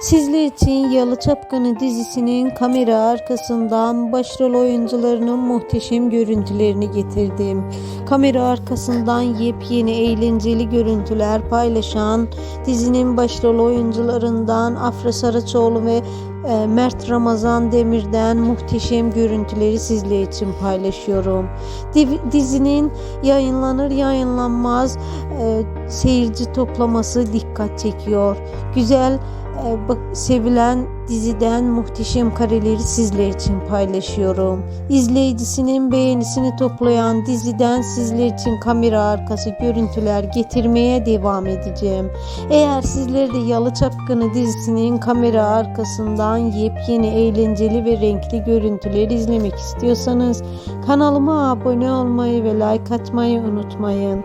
Sizler için Yalı Çapkını dizisinin kamera arkasından başrol oyuncularının muhteşem görüntülerini getirdim. Kamera arkasından yepyeni eğlenceli görüntüler paylaşan dizinin başrol oyuncularından Afra Saraçoğlu ve e, Mert Ramazan Demir'den muhteşem görüntüleri sizler için paylaşıyorum. Dizinin yayınlanır yayınlanmaz e, seyirci toplaması dikkat çekiyor. Güzel sevilen diziden muhteşem kareleri sizler için paylaşıyorum. İzleyicisinin beğenisini toplayan diziden sizler için kamera arkası görüntüler getirmeye devam edeceğim. Eğer sizler de Yalı Çapkını dizisinin kamera arkasından yepyeni eğlenceli ve renkli görüntüler izlemek istiyorsanız kanalıma abone olmayı ve like atmayı unutmayın.